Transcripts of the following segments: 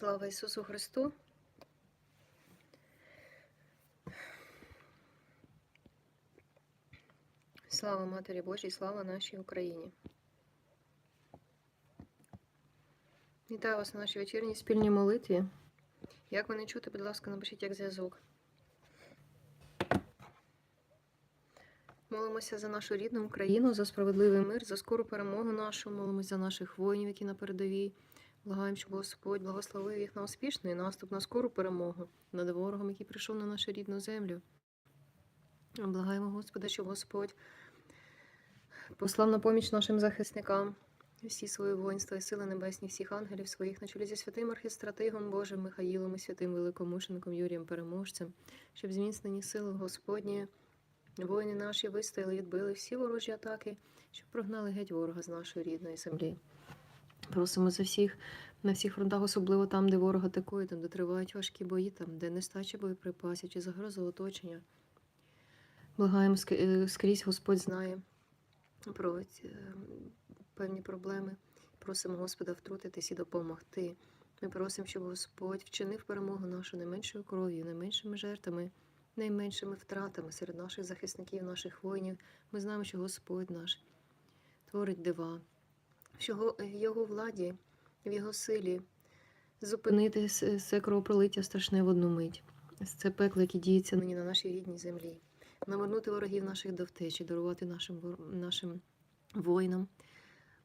Слава Ісусу Христу! Слава Матері Божій, слава нашій Україні. Вітаю вас на нашій вечірній спільній молитві. Як мене чути, будь ласка, напишіть як зв'язок. Молимося за нашу рідну Україну, за справедливий мир, за скору перемогу нашу. Молимося за наших воїнів, які на передовій. Благаємо, щоб Господь благословив їх на успішний наступ, на скору перемогу над ворогом, який прийшов на нашу рідну землю. Благаємо Господа, щоб Господь послав на поміч нашим захисникам всі свої воїнства і сили небесні, всіх ангелів своїх, на чолі зі святим архістратигом Божим Михаїлом і святим великомушеником Юрієм Переможцем, щоб зміцнені сили Господні, воїни наші вистояли, відбили всі ворожі атаки, щоб прогнали геть ворога з нашої рідної землі. Просимо за всіх на всіх фронтах, особливо там, де ворог атакує, там, де тривають важкі бої, там, де нестача боєприпасів чи загроза оточення. Благаємо е, скрізь Господь знає про ці, е, певні проблеми. Просимо Господа втрутитись і допомогти. Ми просимо, щоб Господь вчинив перемогу нашу найменшою кров'ю, найменшими жертвами, найменшими втратами серед наших захисників, наших воїнів. Ми знаємо, що Господь наш творить дива, в його владі, в його силі зупинити це кровопролиття страшне в одну мить. Це пекло, яке діється нині на нашій рідній землі. Навернути ворогів наших до втечі, дарувати нашим, нашим воїнам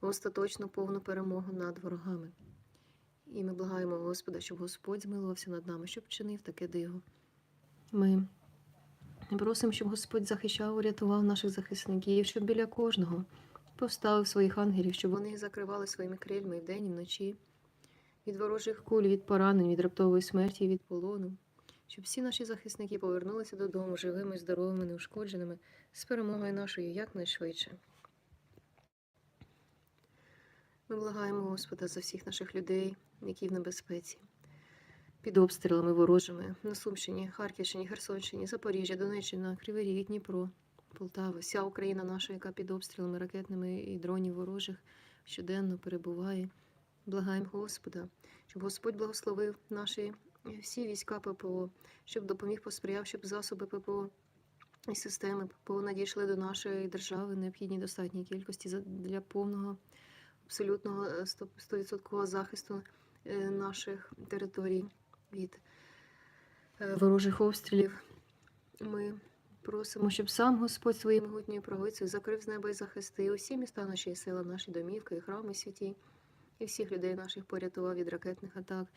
остаточну повну перемогу над ворогами. І ми благаємо Господа, щоб Господь змилувався над нами, щоб чинив таке диво. Ми просимо, щоб Господь захищав, рятував наших захисників, щоб біля кожного поставив своїх ангелів, щоб вони закривали своїми крильми вдень, і вночі, від ворожих куль, від поранень, від раптової смерті, від полону, щоб всі наші захисники повернулися додому живими, здоровими, неушкодженими, з перемогою нашою якнайшвидше. Ми благаємо Господа за всіх наших людей, які в небезпеці, під обстрілами ворожими на Сумщині, Харківщині, Херсонщині, Запоріжжя, Донеччина, Кривий Ріг, Дніпро, Полтава, вся Україна наша, яка під обстрілами ракетними і дронів ворожих щоденно перебуває. Благаємо Господа, щоб Господь благословив наші е, всі війська ППО, щоб допоміг посприяв, щоб засоби ППО і системи ППО надійшли до нашої держави необхідній достатній кількості для повного абсолютного е, сто- стовідсоткового захисту е, наших територій від е, ворожих обстрілів. Ми просимо, щоб сам Господь своєю могутньою правицею закрив з неба і захистив усі міста наші села, наші домівки, і храми святі, і всіх людей наших порятував від ракетних атак,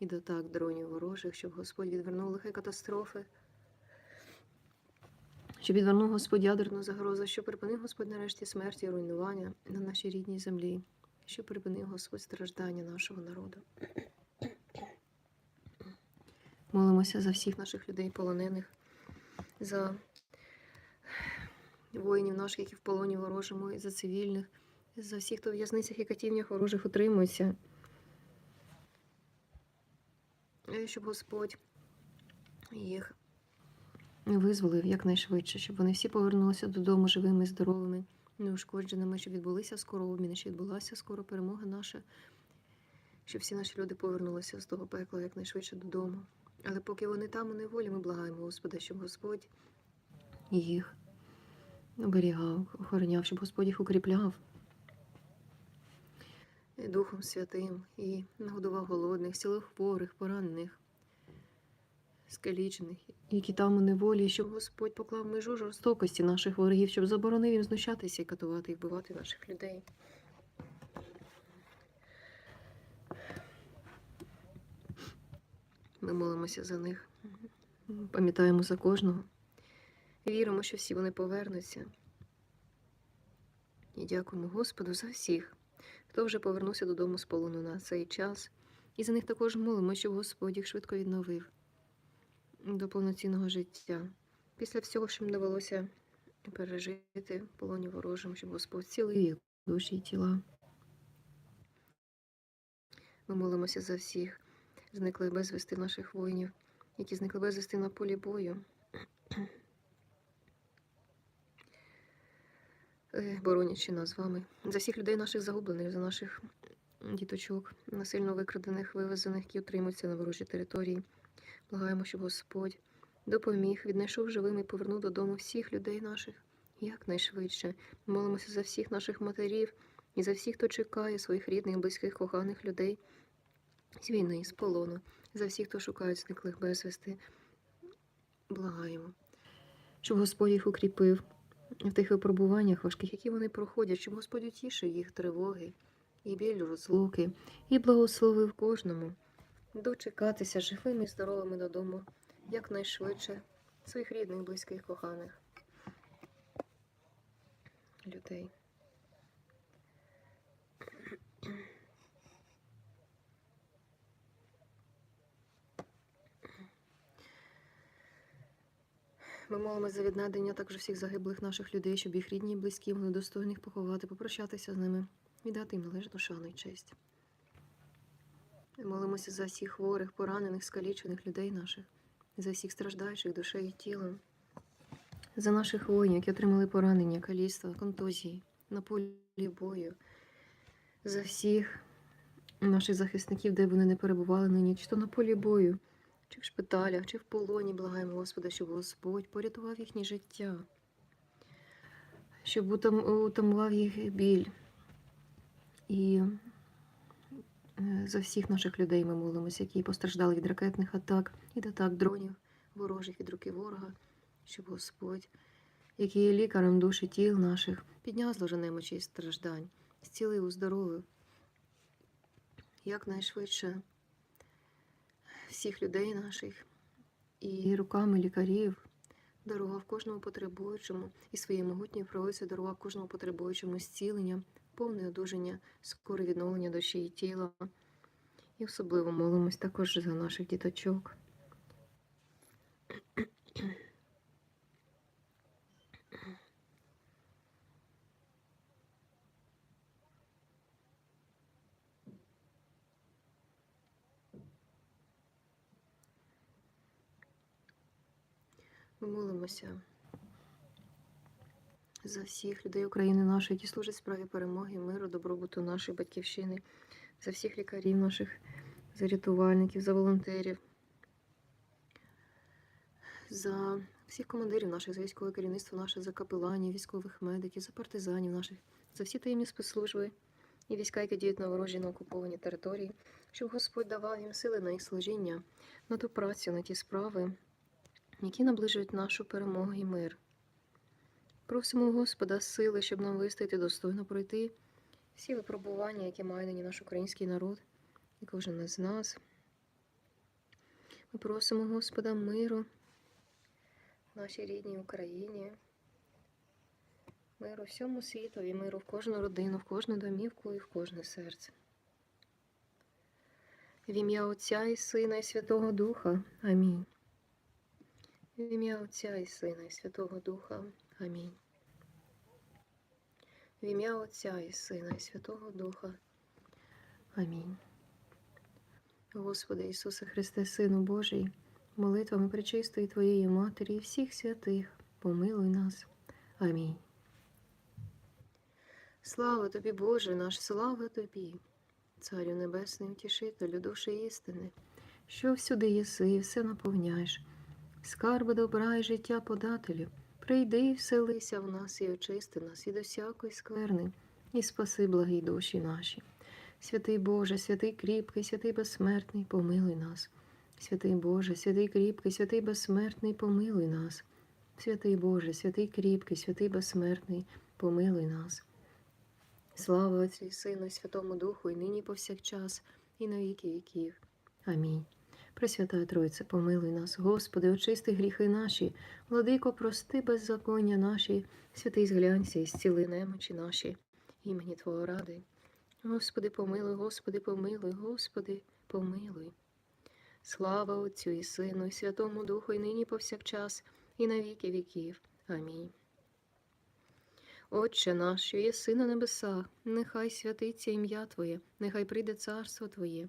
від атак дронів ворожих, щоб Господь відвернув лихі катастрофи. Щоб відвернув Господь ядерну загрозу, щоб припинив Господь нарешті смерті і руйнування на нашій рідній землі, щоб припинив Господь страждання нашого народу. Молимося за всіх наших людей полонених, за воїнів наших, які в полоні ворожому, і за цивільних, за всіх, хто в в'язницях і катівнях ворожих утримується. Щоб Господь їх визволив якнайшвидше, щоб вони всі повернулися додому живими, здоровими, неушкодженими, щоб відбулися скоро обміни, щоб відбулася скоро перемога наша, щоб всі наші люди повернулися з того пекла якнайшвидше додому. Але поки вони там у неволі, ми благаємо Господа, щоб Господь їх оберігав, охороняв, щоб Господь їх укріпляв Духом Святим і нагодував голодних, зцілив хворих, поранених, скалічених, які там у неволі, щоб Господь поклав межу жорстокості наших ворогів, щоб заборонив їм знущатися і катувати і вбивати наших людей. Ми молимося за них, пам'ятаємо за кожного. Віримо, що всі вони повернуться. І дякуємо Господу за всіх, хто вже повернувся додому з полону на цей час. І за них також молимо, щоб Господь їх швидко відновив до повноцінного життя. Після всього, що їм довелося пережити полоні ворожим, щоб Господь цілив їх душі і тіла. Ми молимося за всіх зниклих безвісти наших воїнів, які зникли безвісти на полі бою. Боронячи нас з вами, за всіх людей наших загублених, за наших діточок, насильно викрадених, вивезених, які утримуються на ворожій території. Благаємо, щоб Господь допоміг, віднайшов живим і повернув додому всіх людей наших якнайшвидше. Молимося за всіх наших матерів і за всіх, хто чекає своїх рідних, близьких, коханих людей з війни, з полону, за всіх, хто шукають зниклих безвісти. Благаємо, щоб Господь їх укріпив в тих випробуваннях важких, які вони проходять, щоб Господь утішив їх тривоги і біль розлуки, і благословив кожному дочекатися живими і здоровими додому якнайшвидше своїх рідних, близьких, коханих людей. Ми молимо за віднайдення також всіх загиблих наших людей, щоб їх рідні і близькі могли достойно їх поховати, попрощатися з ними і дати їм належну шану і честь. Ми молимося за всіх хворих, поранених, скалічених людей наших, за всіх страждаючих душею і тілом, за наших воїнів, які отримали поранення, каліцтва, контузії на полі бою, за всіх наших захисників, де вони не перебували нині, чи то на полі бою, чи в шпиталях, чи в полоні, благаємо Господа, щоб Господь порятував їхнє життя, щоб утамував їх біль. І е, за всіх наших людей ми молимося, які постраждали від ракетних атак, від атак дронів ворожих від руки ворога, щоб Господь, який є лікарем душі тіл наших, підняв зложу немочі і страждань, зцілив, уздоровив якнайшвидше всіх людей наших і руками лікарів дарував кожному потребуючому і своєю могутньою правицею дарував кожному потребуючому зцілення, повне одужання, скоре відновлення душі і тіла. І особливо молимось також за наших діточок. Ми молимося за всіх людей України нашої, які служать справі перемоги, миру, добробуту нашої батьківщини, за всіх лікарів наших, за рятувальників, за волонтерів, за всіх командирів наших, за військове керівництво наше, за капеланів, військових медиків, за партизанів наших, за всі таємні спецслужби і війська, які діють на ворожі на окупованій території, щоб Господь давав їм сили на їх служіння, на ту працю, на ті справи, які наближують нашу перемогу і мир. Просимо Господа сили, щоб нам вистояти достойно пройти всі випробування, які має нині наш український народ і кожен із нас. Ми просимо Господа миру в нашій рідній Україні, миру всьому світові, миру в кожну родину, в кожну домівку і в кожне серце. В ім'я Отця і Сина і Святого Духа. Амінь. В ім'я Отця і Сина і Святого Духа. Амінь. В ім'я Отця і Сина і Святого Духа. Амінь. Господи Ісусе Христе, Сину Божий, молитвами пречистої Твоєї Матері і всіх святих, помилуй нас. Амінь. Слава тобі, Боже наш, слава тобі, Царю Небесний, утішителю душі істини, що всюди єси і все наповняєш. Скарби добра і життя подателю, прийди і вселися в нас і очисти нас від усякої скверни, і спаси благі душі наші. Святий Боже, святий кріпкий, святий безсмертний, помилуй нас. Святий Боже, святий кріпкий, святий безсмертний, помилуй нас. Святий Боже, святий кріпкий, святий безсмертний, помилуй нас. Слава Отцю і Сину, і Святому Духу, і нині повсякчас, і на віки віків. Амінь. Пресвята Тройце, помилуй нас, Господи, очисти гріхи наші, владико, прости беззаконня наші, святий зглянься і зціли немочі наші, імені Твого ради. Господи, помилуй, Господи, помилуй, Господи, помилуй. Слава Отцю і Сину, і Святому Духу, і нині повсякчас, і на віки віків. Амінь. Отче наш, що єси на небесах, нехай святиться ім'я Твоє, нехай прийде царство Твоє,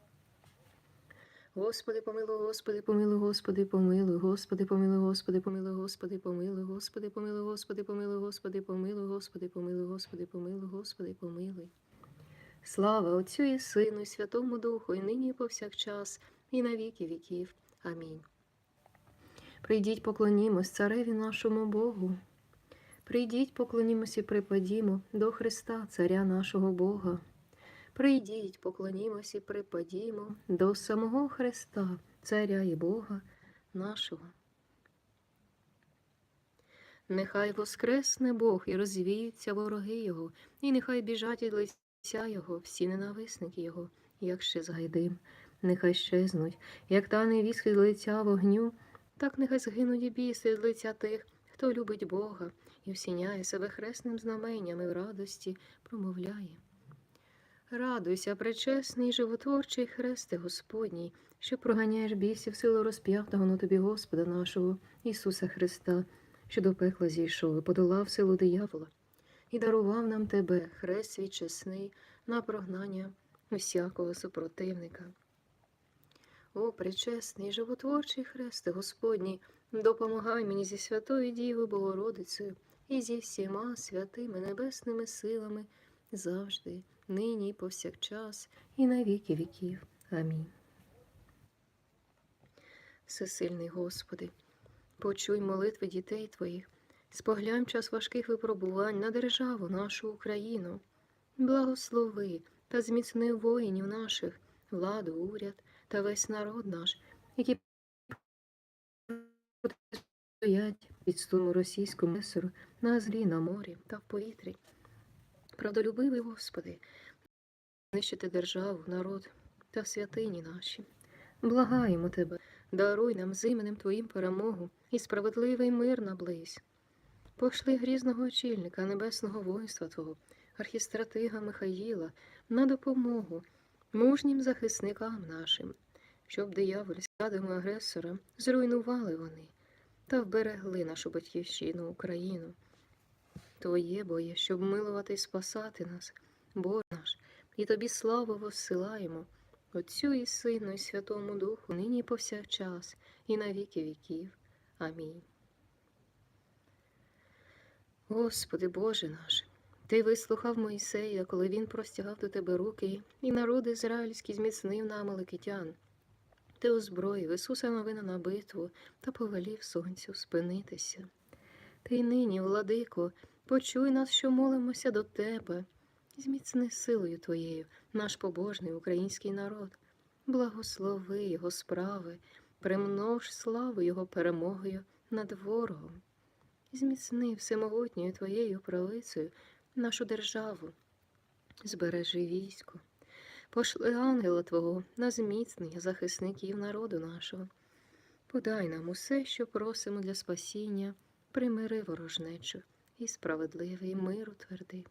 Господи, помилуй, Господи, помилуй, Господи, помилуй, Господи, помилуй, Господи, помилуй, Господи, помилуй, Господи, помилуй, Господи, помилуй, Господи, помилуй, Господи, помилуй, Господи, помилуй, Господи, помилуй. Слава Отцю і Сину, і Святому Духу, і нині і повсякчас, і на віки віків. Амінь. Прийдіть, поклонімось цареві нашому Богу. Прийдіть, поклонімось і припадімо до Христа, Царя нашого Бога. Прийдіть, поклонімось і припадімо до самого Христа, Царя і Бога нашого. Нехай воскресне Бог і розвіються вороги Його, і нехай біжать від лиця Його всі ненависники Його, як ще згайдим, нехай щезнуть, як та невість від лиця вогню, так нехай згинуть і біси від лиця тих, хто любить Бога і всіняє себе хресним знаменнями в радості, промовляє. Радуйся, пречесний животворчий хресте Господній, що проганяєш бісів силу розп'ятого на тобі Господа нашого, Ісуса Христа, що до пекла зійшов і подолав силу диявола, і дарував нам тебе, хрест свій чесний, на прогнання усякого супротивника. О, пречесний животворчий хресте Господній, допомагай мені зі святою Дівою Богородицею і зі всіма святими небесними силами завжди, нині і повсякчас, і на віки віків. Амінь. Всесильний Господи, почуй молитви дітей Твоїх, споглянь час важких випробувань на державу нашу Україну, благослови та зміцни воїнів наших, владу, уряд та весь народ наш, які стоять під стому російському месору на злі, на морі та в повітрі. Правдолюбивий Господи, знищити державу, народ та святині наші. Благаємо Тебе, даруй нам з іменем Твоїм перемогу і справедливий мир наблизь. Пошли грізного очільника небесного воїнства Твого, архістратига Михаїла, на допомогу мужнім захисникам нашим, щоб диявольськадами агресора зруйнували вони та вберегли нашу батьківщину Україну. Твоє боє, щоб милувати і спасати нас, Боже наш, і тобі славу воссилаємо, Отцю і Сину, і Святому Духу, нині і повсякчас, і на віки віків. Амінь. Господи Боже наш, Ти вислухав Моїсея, коли він простягав до тебе руки, і народ ізраїльський зміцнив на Амаликитян. Ти озброїв Ісуса новина на битву та повелів сонцю спинитися. Ти й нині, владико, почуй нас, що молимося до тебе, зміцни силою Твоєю наш побожний український народ, благослови Його справи, примнож славу Його перемогою над ворогом, зміцни всемогутньою Твоєю правицею нашу державу, збережи військо. Пошли ангела Твого на зміцнення захисників народу нашого. Подай нам усе, що просимо для спасіння, примири ворожнечу і справедливий мир утверди.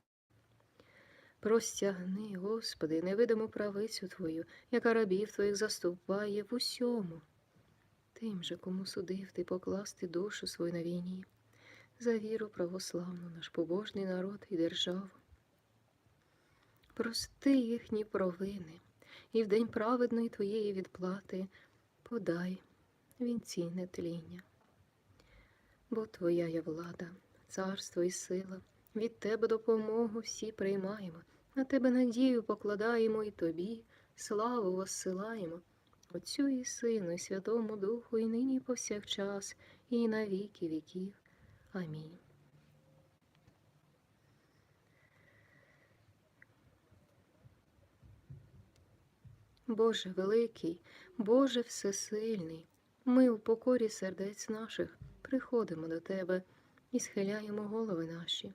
Простягни, Господи, невидиму правицю Твою, яка рабів Твоїх заступає в усьому. Тим же, кому судив ти покласти душу свою на війні, за віру православну, наш побожний народ і державу. Прости їхні провини, і в день праведної Твоєї відплати подай вінці нетління. Бо Твоя є влада, царство і сила, від Тебе допомогу всі приймаємо, на Тебе надію покладаємо і Тобі, славу воссилаємо, Отцю і Сину, і Святому Духу, і нині, повсякчас, і на віки віків. Амінь. Боже великий, Боже всесильний, ми в покорі сердець наших приходимо до Тебе і схиляємо голови наші.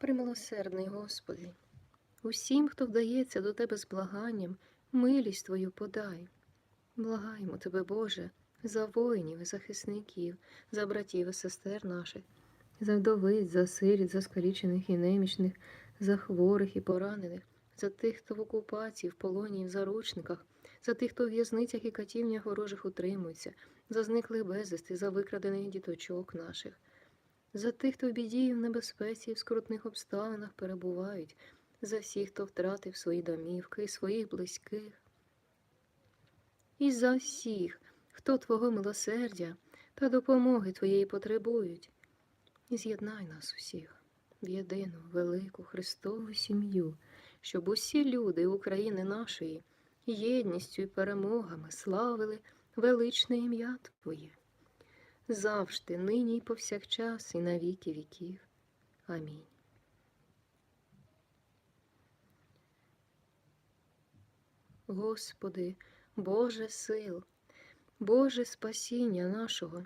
Примилосердний Господи, усім, хто вдається до Тебе з благанням, милість Твою подай. Благаємо Тебе, Боже, за воїнів і захисників, за братів і сестер наших, за вдовиць, за сиріт, за скалічених і немічних, за хворих і поранених, за тих, хто в окупації, в полоні і в заручниках, за тих, хто в в'язницях і катівнях ворожих утримується, за зниклих безвісти, за викрадених діточок наших, за тих, хто в біді і в небезпеці і в скрутних обставинах перебувають, за всіх, хто втратив свої домівки і своїх близьких, і за всіх, хто Твого милосердя та допомоги Твоєї потребують. І з'єднай нас усіх в єдину велику Христову сім'ю, щоб усі люди України нашої єдністю і перемогами славили величне ім'я Твоє. Завжди, нині і повсякчас, і на віки віків. Амінь. Господи, Боже сил, Боже спасіння нашого,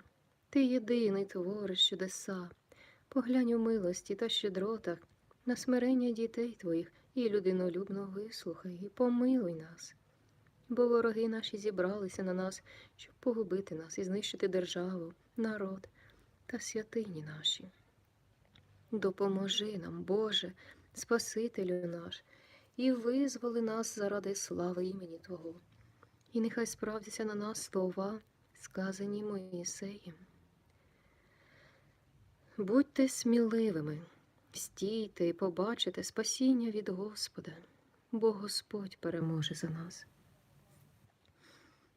Ти єдиний твориш чудеса, поглянь у милості та щедротах на смирення дітей Твоїх і людинолюбно вислухай і помилуй нас. Бо вороги наші зібралися на нас, щоб погубити нас і знищити державу, народ та святині наші. Допоможи нам, Боже, Спасителю наш, і визволи нас заради слави імені Твого. І нехай справдяться на нас слова, сказані Моїсеєм. Будьте сміливими, стійте і побачите спасіння від Господа, бо Господь переможе за нас.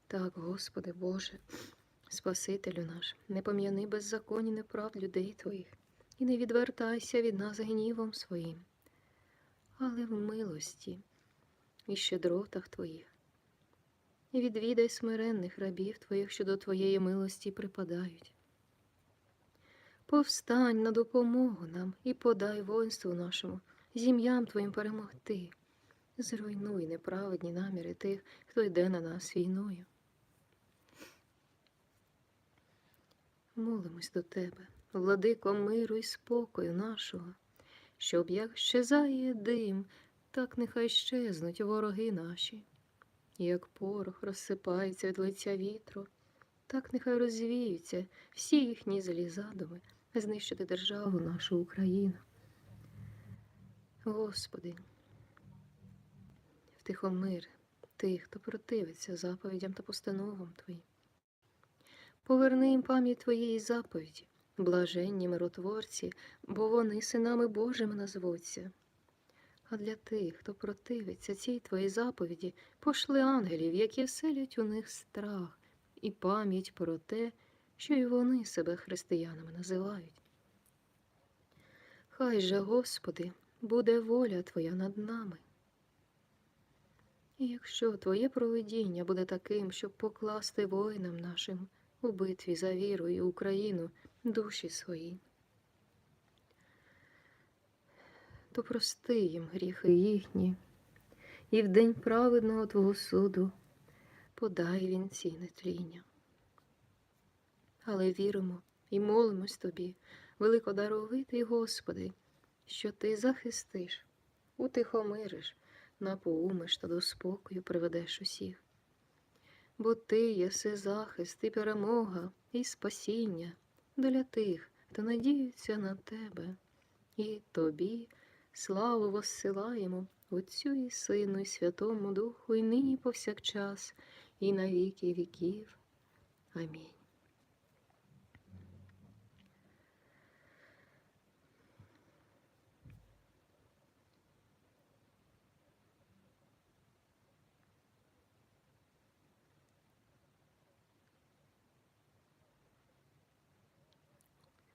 Так, Господи Боже, Спасителю наш, не пом'яни беззаконні неправд людей Твоїх, і не відвертайся від нас гнівом своїм, але в милості і щедротах Твоїх. І відвідай смиренних рабів Твоїх, що до Твоєї милості припадають. Повстань на допомогу нам і подай воїнству нашому, зім'ям Твоїм перемогти. Зруйнуй неправедні наміри тих, хто йде на нас війною. Молимось до Тебе, владико миру і спокою нашого, щоб як щезає дим, так нехай щезнуть вороги наші. Як порох розсипається від лиця вітру, так нехай розвіються всі їхні злі задуми знищити державу нашу Україну. Господи, втихомир тих, хто противиться заповідям та постановам Твоїм. Поверни їм пам'ять Твоєї заповіді, блаженні миротворці, бо вони синами Божими назвуться. А для тих, хто противиться цій Твоїй заповіді, пошли ангелів, які вселять у них страх і пам'ять про те, що й вони себе християнами називають. Хай же, Господи, буде воля Твоя над нами. І якщо Твоє провидіння буде таким, щоб покласти воїнам нашим у битві за віру і Україну душі свої, то прости їм гріхи їхні, і в день праведного Твого суду подай вінці нетління. Але віримо і молимось Тобі, великодаровитий Господи, що Ти захистиш, утихомириш, напоумиш та до спокою приведеш усіх. Бо Ти єси захист і перемога, і спасіння для тих, хто надіються на Тебе, і Тобі славу воссилаємо Отцю і Сину, і Святому Духу, і нині повсякчас, і на віки віків. Амінь.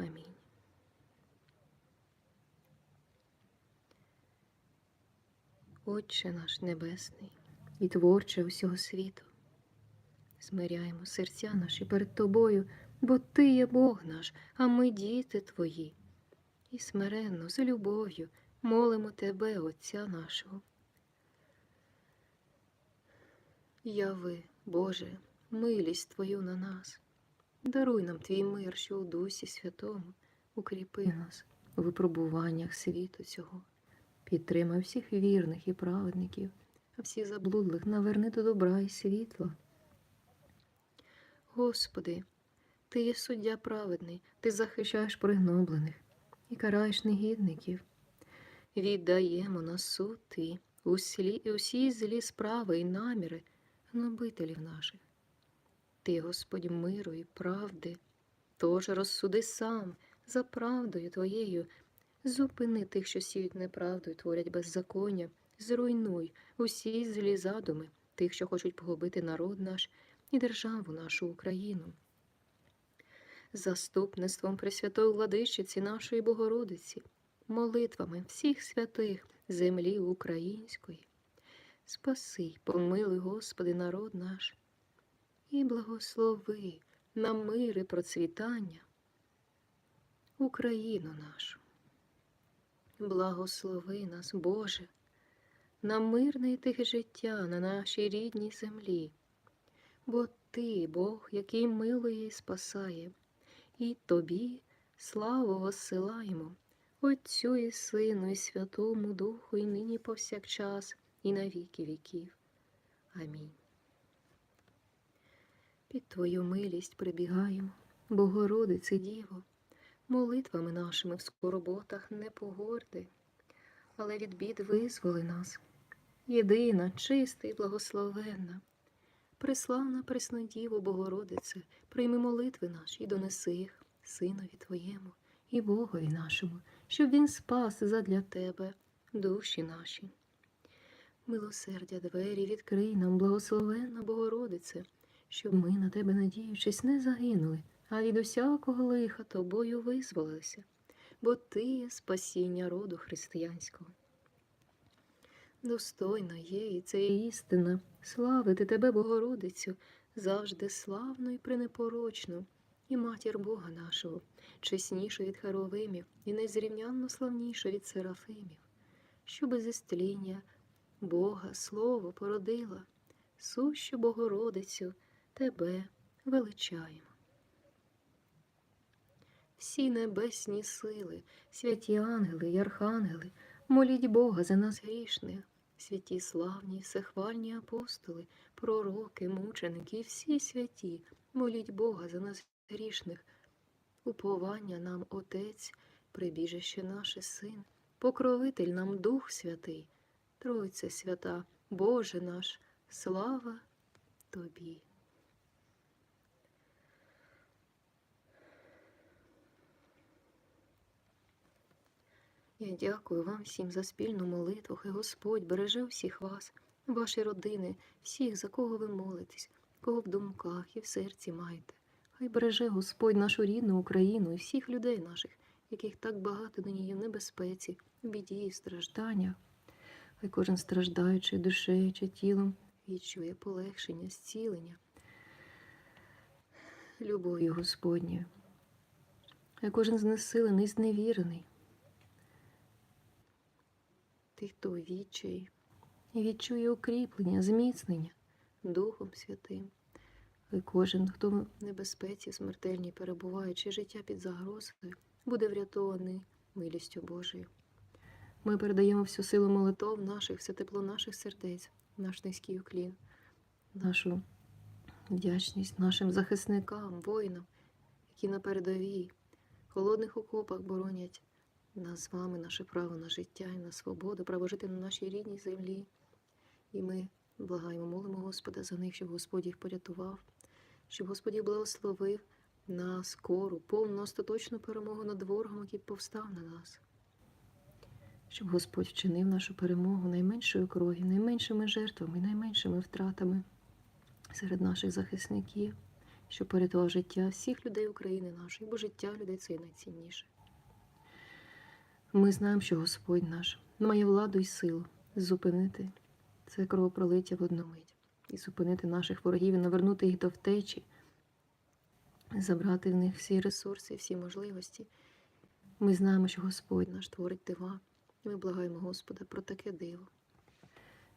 Амінь. Отче наш Небесний і творче усього світу, смиряємо серця наші перед Тобою, бо Ти є Бог наш, а ми діти Твої. І смиренно, з любов'ю молимо Тебе, Отця нашого. Яви, Боже, милість Твою на нас. Даруй нам твій мир, що у Дусі Святому, укріпи нас у випробуваннях світу цього. Підтримай всіх вірних і праведників, а всіх заблудлих наверни до добра і світла. Господи, Ти є суддя праведний, Ти захищаєш пригноблених і караєш негідників. Віддаємо на суд Твій усі, усі злі справи і наміри гнобителів наших. Ти, Господь, миру і правди, тож розсуди сам за правдою Твоєю, зупини тих, що сіють неправду і творять беззаконня, зруйнуй усі злі задуми тих, що хочуть погубити народ наш і державу нашу Україну. Заступництвом Пресвятої владичиці нашої Богородиці, молитвами всіх святих землі української. Спаси, помилуй, Господи, народ наш, і благослови на мир і процвітання Україну нашу. Благослови нас, Боже, на мирне і тихе життя на нашій рідній землі, бо Ти, Бог, який милує і спасає, і Тобі славу воссилаємо, Отцю і Сину, і Святому Духу, і нині повсякчас, і на віки віків. Амінь. Під Твою милість прибігаємо, Богородице Діво, молитвами нашими в скорботах не погорди, але від бід визволи нас, єдина, чиста і благословенна, преславна Преснодіво Богородице, прийми молитви наші і донеси їх Синові Твоєму і Богові нашому, щоб Він спас задля Тебе душі наші. Милосердя двері відкрий нам, благословенна Богородице, щоб ми на тебе, надіючись, не загинули, а від усякого лиха тобою визволилися, бо ти є спасіння роду християнського. Достойна є, і це істина, славити тебе, Богородицю, завжди славну і пренепорочну, і матір Бога нашого, чеснішу від Херовимів і незрівнянно славнішу від Серафимів, що без істління Бога Слово породила, сущу Богородицю тебе величаємо. Всі небесні сили, святі ангели й архангели, моліть Бога за нас грішних, святі славні, всехвальні апостоли, пророки, мученики, всі святі, моліть Бога за нас грішних, уповання нам Отець, прибіжище наше Син, покровитель нам Дух Святий, Тройце свята, Боже наш, слава Тобі. Я дякую вам всім за спільну молитву, хай Господь береже всіх вас, ваші родини, всіх, за кого ви молитесь, кого в думках і в серці маєте. Хай береже Господь нашу рідну Україну і всіх людей наших, яких так багато нині є в небезпеці, в біді і стражданнях. Хай кожен страждаючи душею чи тілом відчує полегшення, зцілення, любов'ю Господньою. Хай кожен знесилений, зневірений, тих, хто у і відчує укріплення, зміцнення Духом Святим. Хай кожен, хто в небезпеці смертельній перебуває, чи життя під загрозою, буде врятований милістю Божою. Ми передаємо всю силу молитов наших, все тепло наших сердець, наш низький уклін, нашу Вдячність нашим захисникам, воїнам, які на передовій, холодних окопах боронять нас з вами, наше право на життя і на свободу, право жити на нашій рідній землі. І ми благаємо, молимо Господа за них, щоб Господь їх порятував, щоб Господь їх благословив на скору, повну, остаточну перемогу над ворогом, який повстав на нас. Щоб Господь вчинив нашу перемогу найменшою кров'ю, найменшими жертвами, найменшими втратами серед наших захисників, щоб порятував життя всіх людей України нашої, бо життя людей це найцінніше. Ми знаємо, що Господь наш має владу і силу зупинити це кровопролиття в одну мить і зупинити наших ворогів і навернути їх до втечі, забрати в них всі ресурси, всі можливості. Ми знаємо, що Господь наш творить дива, і ми благаємо Господа про таке диво.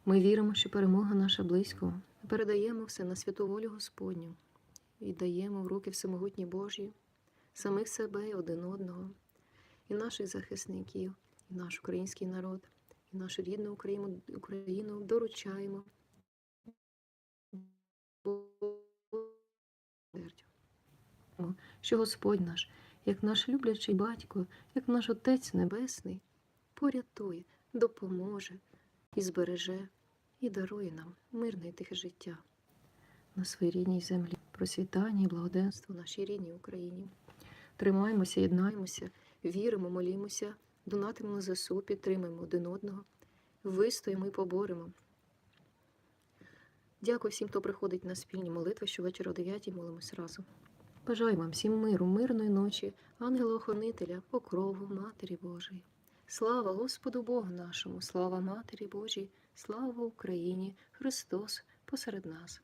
Ми віримо, що перемога наша близько. Передаємо все на святу волю Господню і даємо в руки всемогутні Божі, самих себе і один одного, і наших захисників, і наш український народ, і нашу рідну Україну, Україну доручаємо. Що Господь наш, як наш люблячий батько, як наш Отець Небесний, порятує, допоможе і збереже, і дарує нам мирне і тихе життя на своїй рідній землі, процвітання і благоденство нашій рідній Україні. Тримаємося, єднаємося, віримо, молімося, донатимо на ЗСУ, підтримуємо один одного, вистоїмо і поборемо. Дякую всім, хто приходить на спільні молитви, щовечора о 9 молимось разом. Бажаю вам всім миру, мирної ночі, ангела-охранителя, покрову Матері Божої. Слава Господу Богу нашому, слава Матері Божій, слава Україні, Христос посеред нас.